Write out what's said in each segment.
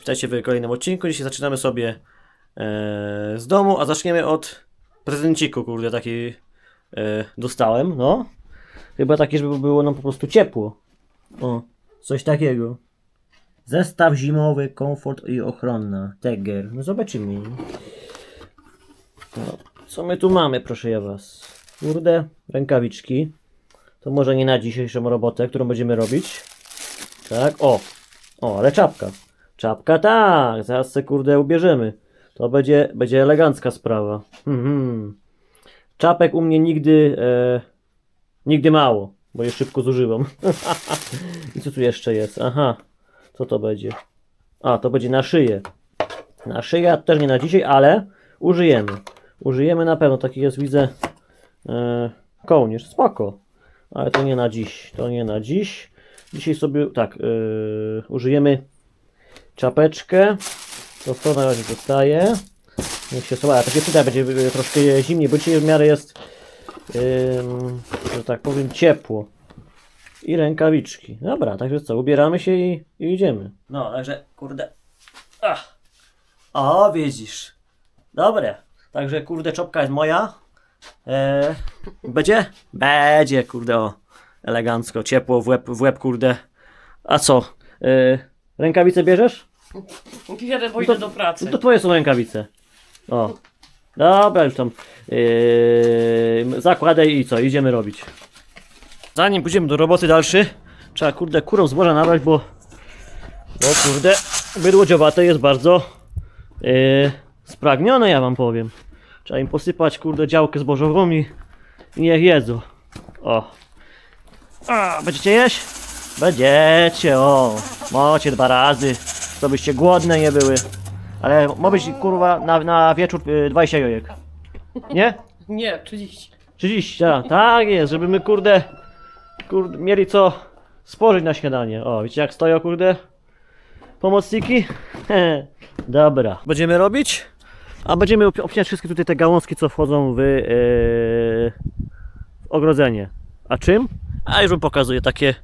Witajcie w kolejnym odcinku. Dzisiaj zaczynamy sobie e, z domu, a zaczniemy od prezenciku, kurde, taki e, dostałem, no. Chyba taki, żeby było nam po prostu ciepło. O, coś takiego. Zestaw zimowy, komfort i ochronna. Teger. No zobaczymy. No, co my tu mamy, proszę ja was? Kurde, rękawiczki. To może nie na dzisiejszą robotę, którą będziemy robić. Tak, o. O, ale czapka. Czapka tak, zaraz se kurde ubierzemy. To będzie, będzie elegancka sprawa. Mhm. Czapek u mnie nigdy, e, nigdy mało, bo je szybko zużywam. I co tu jeszcze jest? Aha, co to będzie? A, to będzie na szyję. Na szyję też nie na dzisiaj, ale użyjemy. Użyjemy na pewno, taki jest widzę e, kołnierz, spoko. Ale to nie na dziś, to nie na dziś. Dzisiaj sobie, tak, e, użyjemy czapeczkę. To to na razie zostaje. Niech się słucha, to się przyda, będzie y, troszkę zimniej, bo dzisiaj w miarę jest, ym, że tak powiem, ciepło. I rękawiczki. Dobra, także co, ubieramy się i, i idziemy. No, także, kurde. Ach. O, widzisz. Dobre. Także, kurde, czopka jest moja. E, będzie? Będzie, kurde, o. Elegancko, ciepło w łeb, w łeb, kurde. A co? E, rękawice bierzesz? Kiedy pójdę do pracy. No to twoje są rękawice. O. Dobra, już tam yy, zakładaj i co, idziemy robić. Zanim pójdziemy do roboty dalszy, trzeba kurde kurą zboża nabrać, bo bo kurde bydło dziobate jest bardzo yy, spragnione, ja wam powiem. Trzeba im posypać kurde działkę zbożową i, i niech jedzą. O. A, będziecie jeść? Będziecie, o. Macie dwa razy, to byście głodne nie były. Ale ma być kurwa na, na wieczór y, 20 jajek. Nie? Nie, 30. 30, tak, tak jest, żeby my kurde, kurde mieli co spożyć na śniadanie. O, widzicie jak stoją kurde pomocniki? He, Dobra. Będziemy robić? A będziemy ob- obcinać wszystkie tutaj te gałązki, co wchodzą w, yy, w ogrodzenie. A czym? A już wam pokazuję takie,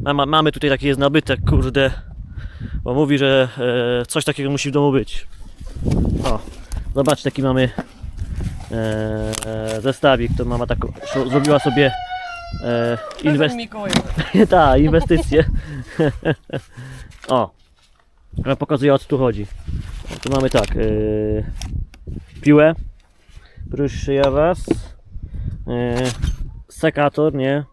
ma, mamy tutaj taki jest nabytek, kurde, bo mówi, że e, coś takiego musi w domu być. O, zobaczcie, taki mamy e, e, zestawik, to mama tak zrobiła sobie inwest... Ta, inwestycje. o, ja pokazuję o co tu chodzi. Tu mamy tak, piłę, proszę ja was, sekator, nie,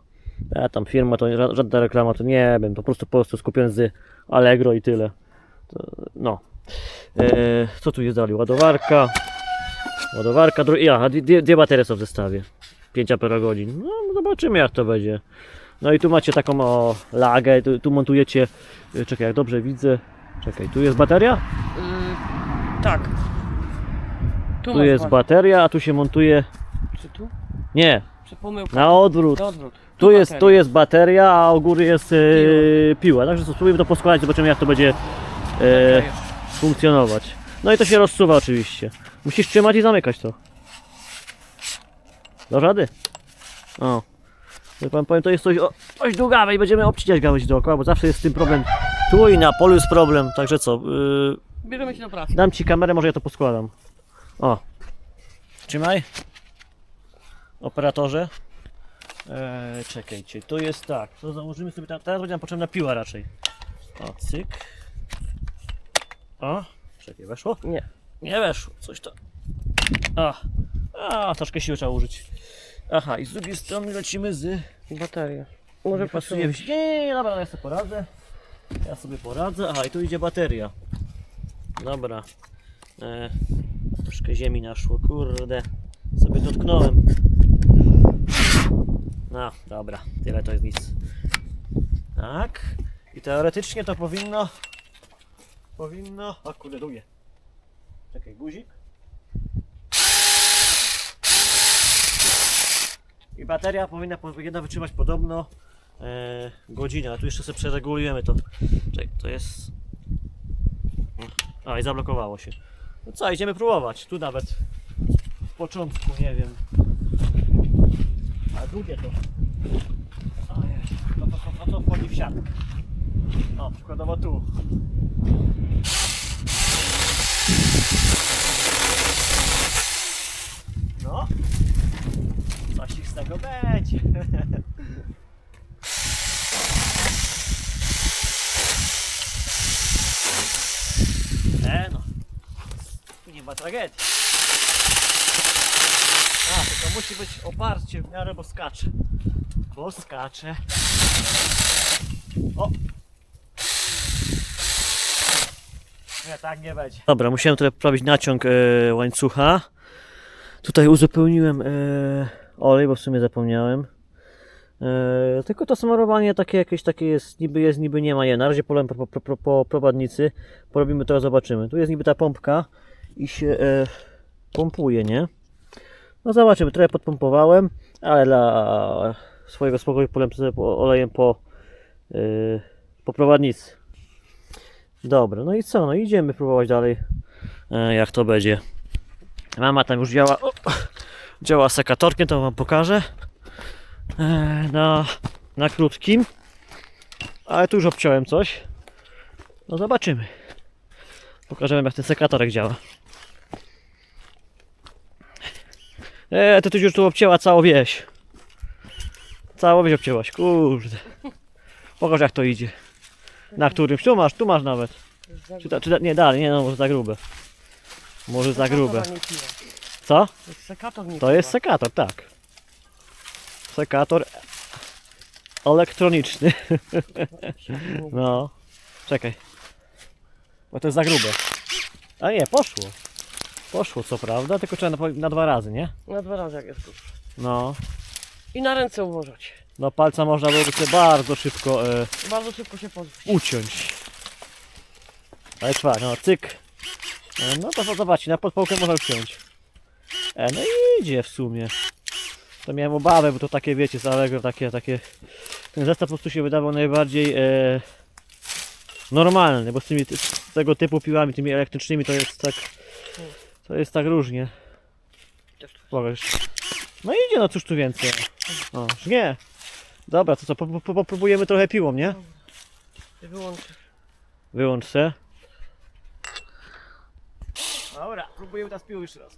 a tam firma to ża- żadna reklama, to nie wiem, po prostu po prostu skupiony z Allegro i tyle. No. E, co tu jest dalej? Ładowarka. Ładowarka, aha, dwie, dwie baterie są w zestawie. 5 Ah. No, zobaczymy jak to będzie. No i tu macie taką o, lagę, tu, tu montujecie, e, czekaj, jak dobrze widzę, czekaj, tu jest bateria? Y, tak. Tu, Tu jest ba- bateria, a tu się montuje, Czy tu? nie, Czy pomyłka? na odwrót. Na odwrót. Tu jest, bateria. tu jest bateria, a u góry jest e, piła. Także co, spróbujemy to poskładać, zobaczymy jak to będzie e, funkcjonować. No i to się rozsuwa oczywiście. Musisz trzymać i zamykać to. Do rady? O. Jak pan powiem, to jest coś, o, coś długawe i będziemy obcinać gałęzi dookoła, bo zawsze jest z tym problem. Tu i na polu jest problem, także co, yy, Bierzemy się do pracy. dam ci kamerę, może ja to poskładam. O. Trzymaj. Operatorze. Eee, czekajcie, to jest tak, to założymy sobie, tam- teraz będzie nam potrzebna piła raczej. O, cyk. O, czekaj, weszło? Nie. Nie weszło, coś to. A, a troszkę siły trzeba użyć. Aha, i z drugiej strony lecimy z. Bateria. Może Może pasuje. pasuje. Nie, nie, dobra, ja sobie poradzę. Ja sobie poradzę. Aha, i tu idzie bateria. Dobra. E, troszkę ziemi naszło, kurde. Sobie dotknąłem. No, dobra, tyle to jest nic. Tak. I teoretycznie to powinno. Powinno. O kurde, długie. Czekaj, guzik. I bateria powinna, powinna wytrzymać podobno e, godzinę, a tu jeszcze sobie przeregulujemy to. Czekaj, to jest... A, i zablokowało się. No co, idziemy próbować. Tu nawet w początku, nie wiem. A długie to. Ojej, no to, to, to, to wchodzi w siatkę. O, przykładowo tu. No. Coś z tego będzie. E no. Nie ma tragedii. A, tylko musi być oparcie w miarę, bo skacze. Bo skacze. O! Nie, tak nie będzie. Dobra, musiałem tutaj poprawić naciąg e, łańcucha. Tutaj uzupełniłem e, olej, bo w sumie zapomniałem. E, tylko to smarowanie takie jakieś takie jest, niby jest, niby nie ma je. Na razie polem po, po, po, po prowadnicy. Porobimy to, zobaczymy. Tu jest niby ta pompka i się e, pompuje, nie? No zobaczymy, trochę podpompowałem, ale dla swojego spokoju polem sobie olejem po, e, po prowadnicy. Dobra, no i co? No idziemy próbować dalej, e, jak to będzie. Mama tam już działa, o, działa sekatorkiem, to wam pokażę. E, na, na krótkim. Ale tu już obciąłem coś. No zobaczymy. Pokażemy jak ten sekatorek działa. E, to ty już tu obcięła całą wieś. Całą wieś obcięłaś, kurde. Pokaż jak to idzie. Na którymś, tu masz, tu masz nawet. Czy, ta, czy ta, nie dalej, nie no, może za grube. Może za grube. Co? To jest sekator, tak. Sekator elektroniczny. No. Czekaj. Bo to jest za grube. A nie, poszło. Poszło co prawda, tylko trzeba na, na dwa razy, nie? Na dwa razy jak jest tu. No. I na ręce ułożyć. No palca można byłoby sobie bardzo szybko e, Bardzo szybko się pozbyć. uciąć. Ale trwa, no cyk. E, no to zobaczcie, na podpałkę można uciąć. E, no i idzie w sumie. To miałem obawę, bo to takie wiecie z Allegro, takie, takie... Ten zestaw po prostu się wydawał najbardziej e, normalny, bo z tymi z tego typu piłami, tymi elektrycznymi to jest tak... To jest tak różnie. Pokaż. No idzie, no cóż tu więcej. O, już nie. Dobra, to co, po, po, popróbujemy trochę piłą, nie? I wyłączyć. Wyłącz se. Dobra, próbujemy teraz piłą jeszcze raz.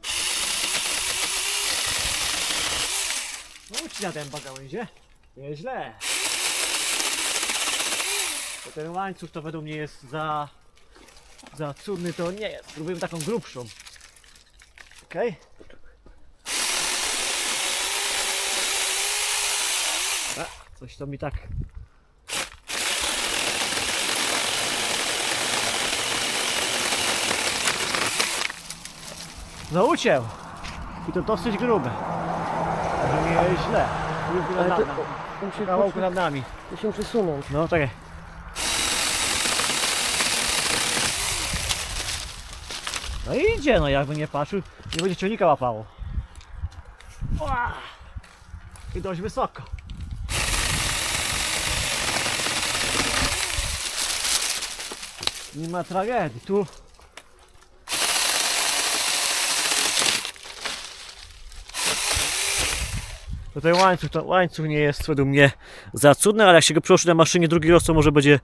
No ucina dęba gałęzie. Nieźle. Bo ten łańcuch to według mnie jest za... Za cudny to nie jest. Spróbujemy taką grubszą. Okej? A, coś to mi tak No uciął. I to dosyć grube. Nie źle. Ale to, Kawałku nad nami. musi się przesunąć. No czekaj. No idzie, no jakby nie patrzył, nie będzie ciągnika łapało. Ła! I dość wysoko. Nie ma tragedii, tu Tutaj łańcuch, to łańcuch nie jest według mnie za cudny, ale jak się go przełoży na maszynie drugi raz, to może będzie,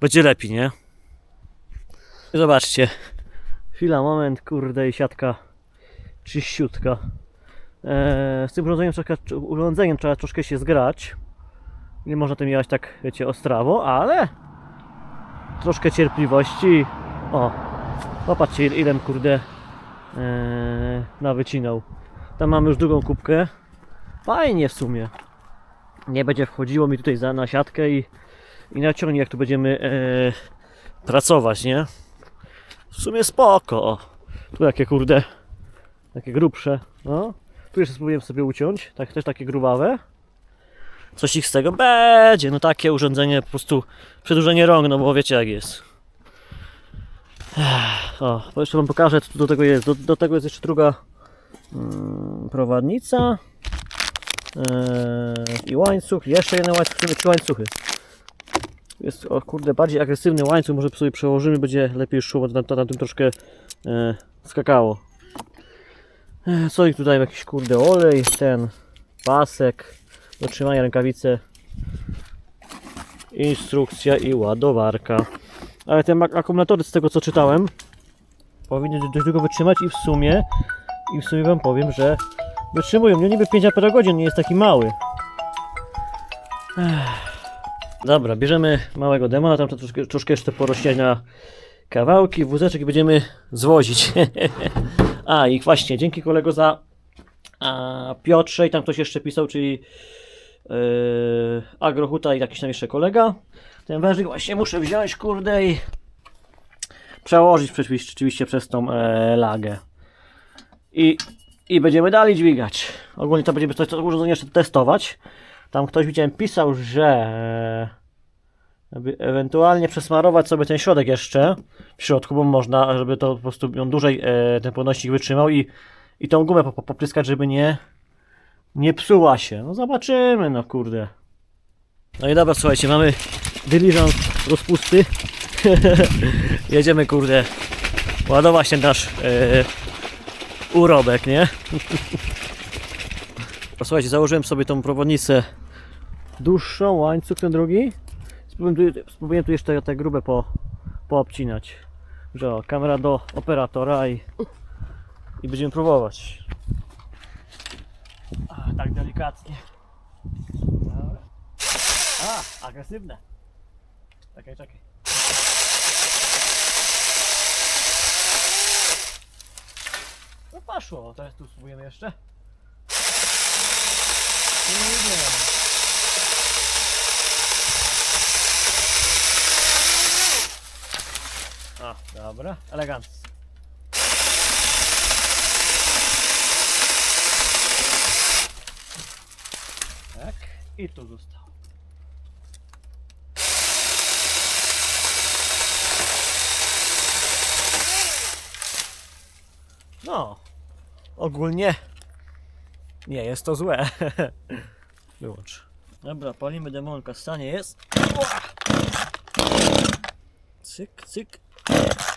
będzie lepiej, nie? Zobaczcie. Chwila, moment, kurde i siatka czyściutka. Eee, z tym urządzeniem, urządzeniem trzeba troszkę się zgrać. Nie można tym jechać tak, wiecie, ostrawo, ale troszkę cierpliwości. O, popatrzcie ile, kurde eee, nawycinał. Tam mamy już drugą kubkę. Fajnie w sumie. Nie będzie wchodziło mi tutaj za, na siatkę i, i naciągnie jak tu będziemy e, pracować, nie? W sumie spoko. Tu jakie kurde, takie grubsze. No. Tu jeszcze spróbuję sobie uciąć, tak, też takie grubawe. Coś ich z tego będzie. No takie urządzenie, po prostu przedłużenie rąk, no bo wiecie jak jest. O, to jeszcze wam pokażę co do tego jest. Do, do tego jest jeszcze druga mm, prowadnica. Eee, i łańcuch, jeszcze jeden łańcuch, trzy łańcuchy. Jest, o kurde, bardziej agresywny łańcuch, może sobie przełożymy, będzie lepiej szło, bo na tym troszkę e, skakało. E, co tutaj, jakiś kurde olej, ten pasek, do trzymania rękawice, instrukcja i ładowarka. Ale te ak- akumulatory z tego co czytałem, powinny dość długo wytrzymać i w sumie, i w sumie wam powiem, że wytrzymują. No niby 5 Ah nie jest taki mały. Ech. Dobra, bierzemy małego demona, tam troszkę, troszkę jeszcze porośniać na kawałki, wózeczek i będziemy zwozić. A i właśnie, dzięki kolego za a, Piotrze i tam ktoś jeszcze pisał, czyli yy, Agrohuta i jakiś tam jeszcze kolega. Ten wężyk właśnie muszę wziąć, kurde, i przełożyć rzeczywiście przez tą e, lagę. I, I będziemy dalej dźwigać. Ogólnie to będziemy to, to urządzenie jeszcze testować. Tam ktoś widziałem pisał, że e, żeby ewentualnie przesmarować sobie ten środek jeszcze w środku, bo można, żeby to po prostu on dłużej e, ten wytrzymał i, i tą gumę po- po- popryskać, żeby nie nie psuła się. No zobaczymy, no kurde. No i dobra, słuchajcie, mamy dyliżans rozpusty. Jedziemy, kurde, ładować ten nasz e, urobek, nie? No, słuchajcie, założyłem sobie tą prowodnicę dłuższą, łańcuch ten drugi. Spróbuję tu, jeszcze te grube po, poobcinać. Że kamera do operatora i, i będziemy próbować. A, tak delikatnie. A, agresywne. Czekaj, czekaj. No poszło, teraz tu spróbujemy jeszcze. Nie, nie. O, dobra, elegancko. Tak, i tu został. No, ogólnie nie jest to złe. Wyłącz. Dobra, palimy demonka, stanie jest. Cyk, cyk.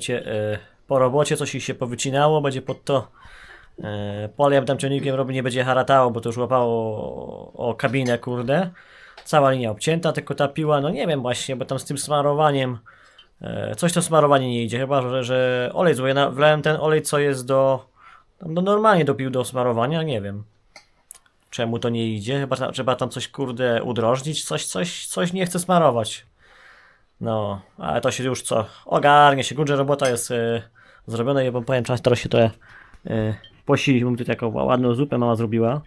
słuchajcie, e, po robocie coś się powycinało, będzie pod to e, polem tam ciągnikiem robi, nie będzie haratało, bo to już łapało o, kabinę, kurde. Cała linia obcięta, tylko ta piła, no nie wiem właśnie, bo tam z tym smarowaniem e, coś to smarowanie nie idzie, chyba, że, że olej zły. Ja wlałem ten olej, co jest do, tam do normalnie do pił do smarowania, nie wiem. Czemu to nie idzie? Chyba trzeba tam coś, kurde, udrożnić, coś, coś, coś nie chce smarować. No, ale to się już co, ogarnie się, kurczę, robota jest e, zrobiona i powiem, czas teraz się to e, posilić, mam tutaj taką ładną zupę mama zrobiła,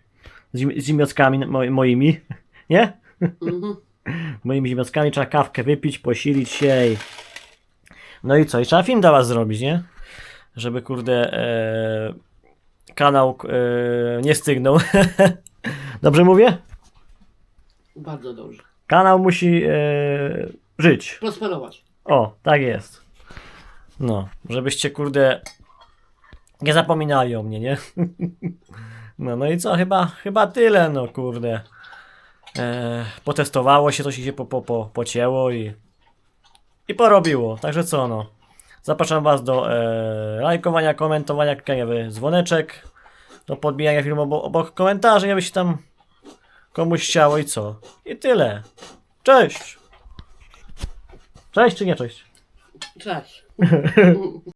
z, zim- z zimiockami mo, moimi, nie? moimi zimiockami, trzeba kawkę wypić, posilić się i... No i co, i trzeba film dla was zrobić, nie? Żeby, kurde, e, kanał e, nie stygnął. Dobrze mówię? Bardzo dobrze. Kanał musi e, żyć. Prosperować. O, tak jest. No, żebyście kurde nie zapominali o mnie, nie? No, no i co, chyba, chyba tyle, no kurde. E, potestowało się, coś się po, po, po, pocięło i, i porobiło. Także co, no. Zapraszam Was do e, lajkowania, komentowania, klikania w dzwoneczek, do podbijania filmu obok, obok komentarzy, jakby się tam komuś chciało i co. I tyle. Cześć! Cześć czy nie cześć? Cześć.